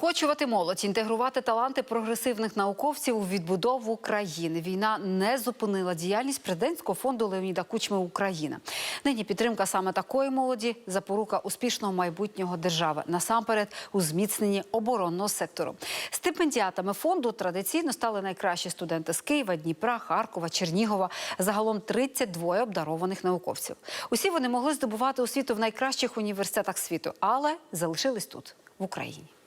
Заохочувати молодь, інтегрувати таланти прогресивних науковців у відбудову країни. Війна не зупинила діяльність президентського фонду Леоніда Кучми Україна. Нині підтримка саме такої молоді запорука успішного майбутнього держави. Насамперед у зміцненні оборонного сектору. Стипендіатами фонду традиційно стали найкращі студенти з Києва, Дніпра, Харкова, Чернігова. Загалом 32 обдарованих науковців. Усі вони могли здобувати освіту в найкращих університетах світу, але залишились тут, в Україні.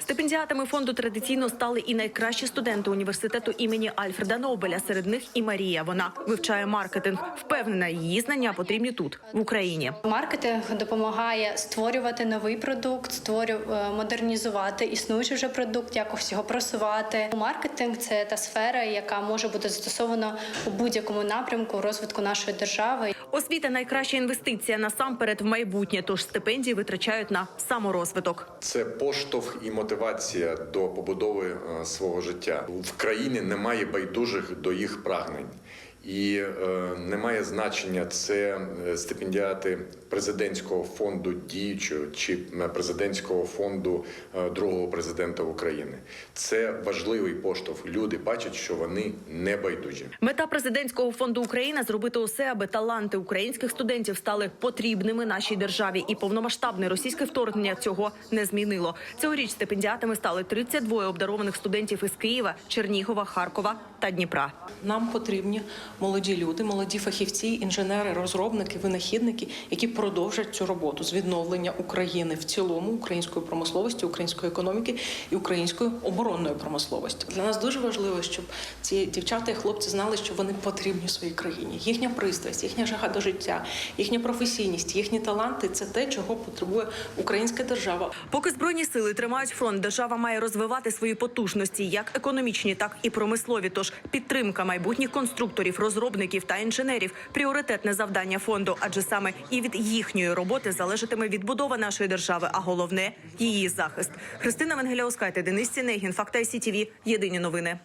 Стипендіатами фонду традиційно стали і найкращі студенти університету імені Альфреда Нобеля. Серед них і Марія. Вона вивчає маркетинг. Впевнена, її знання потрібні тут, в Україні. Маркетинг допомагає створювати новий продукт, створю е, модернізувати існуючий вже продукт, якось його просувати. Маркетинг це та сфера, яка може бути застосована у будь-якому напрямку розвитку нашої держави. Освіта найкраща інвестиція насамперед в майбутнє. Тож стипендії витрачають на саморозвиток. Це поштовх і мотивація до побудови е, свого життя. В країні немає байдужих до їх прагнень. І е, немає значення це е, стипендіати президентського фонду діючого чи е, президентського фонду е, другого президента України. Це важливий поштовх. Люди бачать, що вони не байдужі. Мета президентського фонду Україна зробити усе, аби таланти українських студентів стали потрібними нашій державі. І повномасштабне російське вторгнення цього не змінило. Цьогоріч стипендіатами стали 32 обдарованих студентів із Києва, Чернігова, Харкова та Дніпра. Нам потрібні молоді люди, молоді фахівці, інженери, розробники, винахідники, які продовжать цю роботу з відновлення України в цілому, української промисловості, української економіки і української оборонної промисловості. Для нас дуже важливо, щоб ці дівчата і хлопці знали, що вони потрібні своїй країні. Їхня пристрасть, їхня жага до життя, їхня професійність, їхні таланти це те, чого потребує українська держава. Поки збройні сили тримають фронт, держава має розвивати свої потужності, як економічні, так і промислові. Тож підтримка майбутніх конструкторів, розробників та інженерів пріоритетне завдання фонду, адже саме і від їхньої роботи залежатиме відбудова нашої держави, а головне її захист. Христина Венгеляускайте, Денис Сінегін, Факта СІТІВІ. Єдині новини.